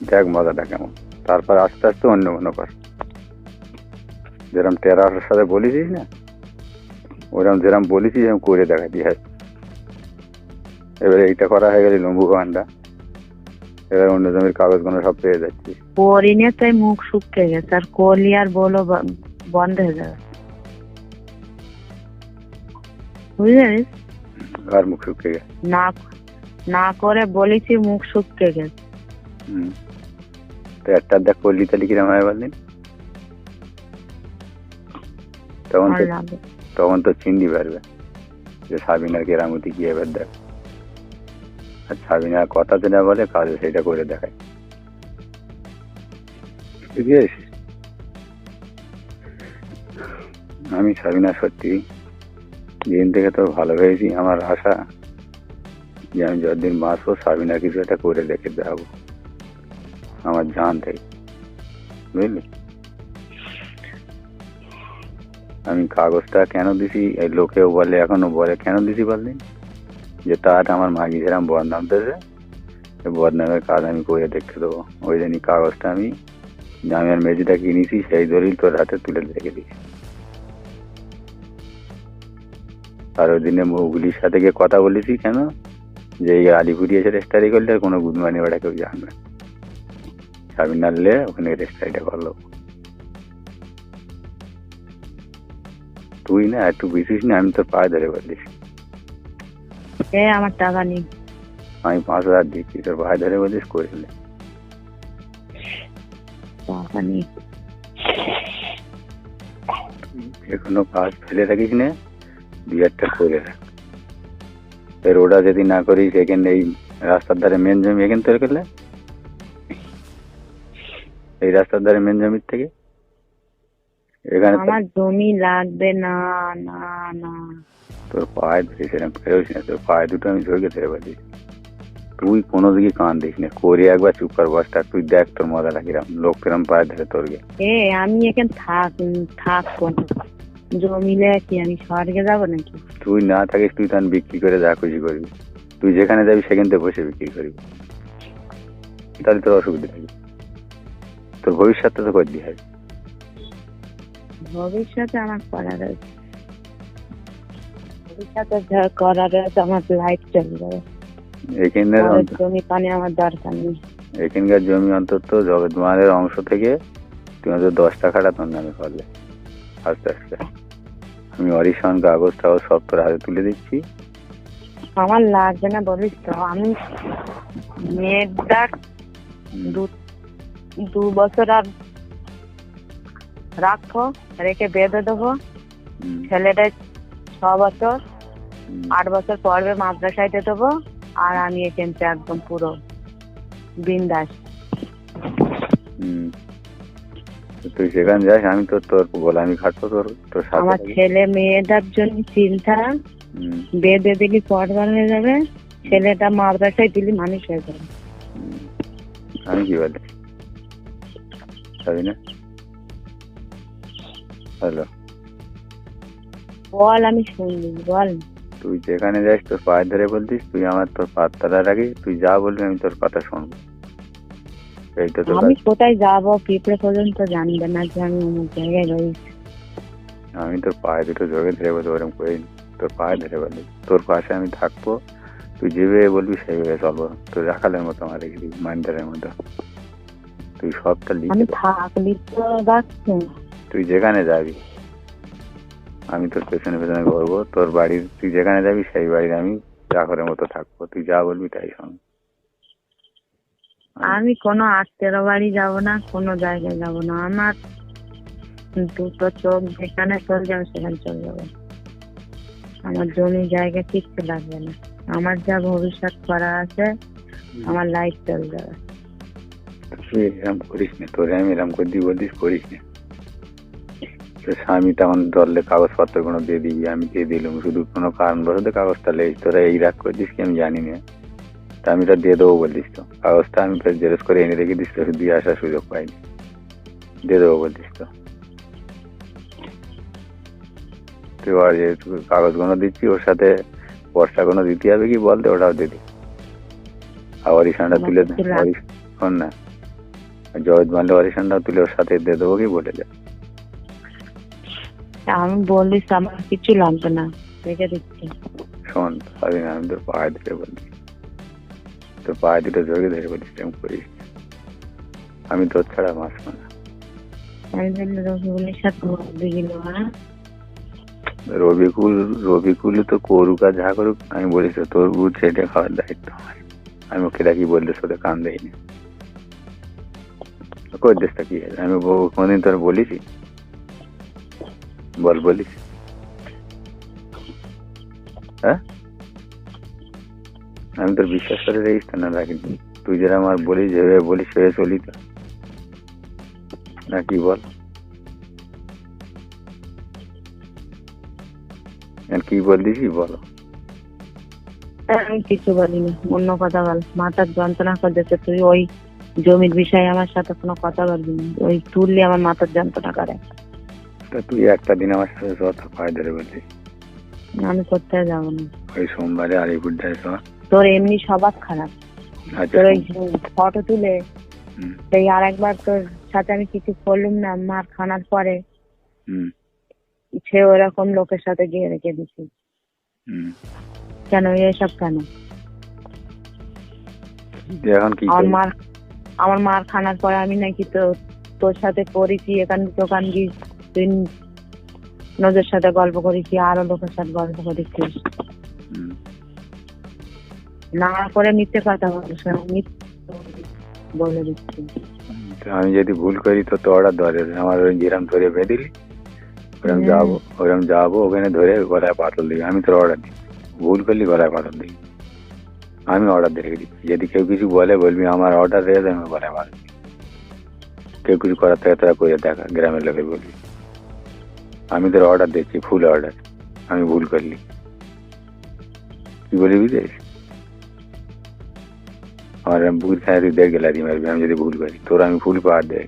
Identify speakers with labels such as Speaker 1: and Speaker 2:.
Speaker 1: দেখ মজাটা কেমন। তারপর আস্তে আস্তে অন্য মনে কর। যেরকম টেরাসের সাথে বলেছিস না ওরকম যেরকম বলেছিস এরকম করে দেখাতি হয়। এবারে এইটা করা হয়ে গেলে লম্বু বাগানটা এবার অন্য জমির কাগজ কাগজগুলো সব পেয়ে যাচ্ছি।
Speaker 2: করি নিয়ে তাই মুখ শুকিয়ে গেছে আর কলি আর বলো বন্ধ হয়ে যাবে। বুঝলিস
Speaker 1: আর মুখ শুকিয়ে গেছে?
Speaker 2: না না করে বলেছি মুখ শুকিয়ে গেছে।
Speaker 1: হুম। তো একটা দেখ করলি তাহলে কিরম হয় বললেন তখন তো তখন তো চিনতে পারবে যে সাবিনার কেরামতি কি এবার দেখ। আর সাবিনা কথা যেটা বলে কাজে সেটা করে দেখায়। বুঝতে আমি সাবিনা সত্যি দিন থেকে তো ভালো হয়েছি আমার আশা যে আমি যতদিন বাঁচবো সাবিনা কিছু একটা করে দেখে দেখাবো। আমার জান থেকে বুঝলি? আমি কাগজটা কেন দিছি? এই লোকেও বলে, এখনও বলে, কেন দিছি বললেন যে তার আমার মাগি যেরকম বদনাম দেবে বদনামের কাজ আমি করে দেখতে দেবো। ওই জন্যই কাগজটা আমি জামিয়ার মেজিটা কিনেছি, সেই দলিল তোর হাতে তুলে রেখে দিই আর ওই দিনে ওগুলির সাথে গিয়ে কথা বলেছি কেন? যে এই আলিপুরি এসে রেস্টারি করলে কোনো গুদমানি ওটা কেউ জানবে না। নাড়লে ওখানে রেস্টারিটা করল তুই না একটু বিশিস না আমি তোর পায়ে ধরে বলিস
Speaker 2: এ আমার টাকা নেই।
Speaker 1: আমি পাঁচ হাজার দিচ্ছি তোর পায়ে ধরে বলিস
Speaker 2: টাকা নেই।
Speaker 1: যে কোনো কাজ ফেলে রাখিস না দুই একটা করে রাখ। এর ওটা যদি না করিস এখানে এই রাস্তার ধারে মেন জমি এখান তৈরি করলে এই রাস্তার ধারে মেন জমির থেকে? এখানে
Speaker 2: আমার জমি লাগবে না না না।
Speaker 1: তোর পায়ে ধরে সেরকম ফেরোস না তোর পায়ে দুটো আমি ঝরকে ধরে বলি তুই কোনো দিকে কান দিস না করে একবার চুপ কর বসটা তুই দেখ তোর মজাটা কিরম লোক কিরম পায়ে ধরে তোরকে
Speaker 2: এ আমি এখানে থাক থাকব না জমিলে কি আমি স্বর্গে যাব নাকি?
Speaker 1: তুই না থাকিস তুই তখন বিক্রি করে যা খুশি করবি। তুই যেখানে যাবি সেখান থেকে বসে বিক্রি করবি। তাহলে তোর অসুবিধা থাকবে তোর ভবিষ্যৎটা তো করতে হবে
Speaker 2: ভবিষ্যতে আমার করা রয়েছে ভবিষ্যতে যা করা রয়েছে আমার লাইফ চলে যাবে
Speaker 1: এখানের
Speaker 2: পরের
Speaker 1: অন্ত-
Speaker 2: জমি পানি আমার দরকার নেই।
Speaker 1: এখানকার জমি অন্তত জগৎমালের অংশ থেকে দশ টাকাটা তোর নামে করলে। আস্তে আস্তে। আমি অরিশন কাগজ টাগজ সব তোর হাতে তুলে দিচ্ছি।
Speaker 2: আমার লাগবে না বলিস তো আমি মেয়েটার
Speaker 1: হুম,
Speaker 2: দু দু বছর আর রাখো রেখে বেঁধে দেবো। ছেলেটা ছ বছর আট বছর পড়বে মাদ্রাসাইতে দেবো আর আমি এখান থেকে একদম পুরো বিন্দাস।
Speaker 1: তুই সেখানে যাস আমি তোর তোর গোলামি খাটবো তোর তোর
Speaker 2: আমার ছেলে মেয়েটার জন্য চিন্তা বেঁধে দিলি পটবার হয়ে যাবে ছেলেটা মাদ্রাসায় দিলি মানুষ হয়ে যাবে।
Speaker 1: আমি কি বলি না? হ্যালো
Speaker 2: বল আমি শুনলি বল।
Speaker 1: তুই যেখানে যাস তোর পায়ে ধরে বলতিস তুই আমার তোর পাতলা রাখিস তুই যা বলবি আমি তোর কথা শুনব। এই তো
Speaker 2: আমি কোথায় যাব পিঁপড়ে পর্যন্ত জানবে না যে আমি অমুক জায়গায় রয়েছি।
Speaker 1: আমি তোর পায়ে দুটো জোরে ধরে বলতে ওরকম করে তোর পায়ে ধরে বলি তোর পাশে আমি থাকব তুই যেভাবে বলবি সেইভাবে চলবো। তোর রাখালের মতো আমার রেখে দিবি মাইন্ডারের মতো। তুই সবটা
Speaker 2: আমি
Speaker 1: লিখে দে।
Speaker 2: থাকলি তো রাখছি
Speaker 1: তুই যেখানে যাবি আমি তোর পেছনে পেছনে ঘুরবো তোর বাড়ির তুই যেখানে যাবি সেই বাড়ির আমি চাকরের মতো থাকব তুই যা বলবি তাই শোন।
Speaker 2: আমি কোনো আত্মীয় বাড়ি যাব না কোনো জায়গায় যাব না আমার দুটো চোখ যেখানে চলে যাবে সেখানে চলে যাবে। আমার জমি জায়গা কিচ্ছু লাগবে না। আমার যা ভবিষ্যৎ করা আছে আমার লাইফ চলে যাবে
Speaker 1: তুই এরকম করিস না তোরে আমি এরকম করে দিই বলিস করিস না। তোর স্বামী তেমন ধরলে কাগজপত্র কোনো দিয়ে দিবি আমি দিয়ে দিলাম শুধু কোনো কারণ বসতে কাগজটা লেই তোরা এই রাগ করছিস কি আমি জানি না। তা আমি এটা দিয়ে দেবো বলিস তো। কাগজটা আমি তোর জেরক্স করে এনে রেখে দিস তো দিয়ে আসার সুযোগ পাইনি। দিয়ে দেবো বলিস তো। তুই আর যেহেতু কাগজগুলো দিচ্ছি ওর সাথে বর্ষা কোনো দিতে হবে কি বলতে ওটাও দিদি আবার ইসানটা তুলে দে
Speaker 2: আমাকে তো লাগ-
Speaker 1: শোন না। জজ মারলে অরিশনটাও তুলে ওর সাথে দিয়ে দেবো কি বলে যা
Speaker 2: আমি বলিস আমার কিছু লাগবে না রেখে দিচ্ছি।
Speaker 1: শোন আমি তোর পায়ে ধরে বলি তোর পায়ে দুটো জড়িয়ে ধরে বলিস করিস আমি তোর ছাড়া মাস না।
Speaker 2: আমি বললি রসগোল্লার সাথে মধ্যে গেল হ্যাঁ?
Speaker 1: রবিকুল রবিকুল তো করুক আর যা করুক আমি বলিস তোর বুট সেটা খাওয়ার দায়িত্ব আমার। আমি ওকে ডাকি বললে সাথে কান দেয়নি। কই দেশটা কি? আমি কোনদিন তোর বলিছি বল বলিস। হ্যাঁ? আমি তোর বিশ্বাস করে রাখিস তো না রাখিনি তুই যেটা আমার বলিস, যেভাবে বলিস, সেভাবে চলি তো। না কি বল? আর কি বলছিস বলো?
Speaker 2: আমি কিছু বলিনি, অন্য কথা বল। মাথার যন্ত্রণা করতেছে, তুই ওই জমির বিষয়ে আমার সাথে কোনো কথা বলবি না। ওই তুললে আমার মাথার যন্ত্রণা করে।
Speaker 1: তা তুই একটা দিন আমার সাথে পায়ে ধরে বলছিস
Speaker 2: আমি কোথায় যাব না।
Speaker 1: ওই সোমবারে আলিপুর যায়
Speaker 2: তোর এমনি স্বভাব খারাপ।
Speaker 1: আচ্ছা।
Speaker 2: তোর ওই ফটো তুলে সেই আর একবার তোর সাথে আমি কিছু করলুম না মার খানার পরে
Speaker 1: হুম,
Speaker 2: সে ওরকম লোকের সাথে গিয়ে রেখে দিছি। কেন এসব কেন?
Speaker 1: এখন কি
Speaker 2: আমার আমার মার খানার পরে আমি নাকি তো তোর সাথে করেছি এখান দোকান গিয়ে তুই নজর সাথে গল্প করেছি আরও লোকের সাথে গল্প করেছিস
Speaker 1: হুম,
Speaker 2: না করে মিথ্যে কথা মিথ্যে বলে দিচ্ছি।
Speaker 1: আমি যদি ভুল করি তো তো অর্ডার ধরে আমার ওই যেরকম ধরে বেঁধে দিলি ওরকম যাব ওরকম যাব ওখানে ধরে গলায় পাতল দিবি আমি তোর অর্ডার দিই ভুল করলি গলায় পাতল দিই আমি অর্ডার দিয়ে দিচ্ছি। যদি কেউ কিছু বলে বলবি আমার অর্ডার রেখে দে, আমি গলায় পাতল দিই কেউ কিছু করার থেকে তোরা করে দেখা গ্রামের লোকে বলবি। আমি তোর অর্ডার দিচ্ছি ফুল অর্ডার আমি ভুল করলি। কি বলি বুঝিস আমার তুই দেড় গেলারি মারবি আমি যদি ভুল করি তোর আমি ফুল পাওয়ার দেয়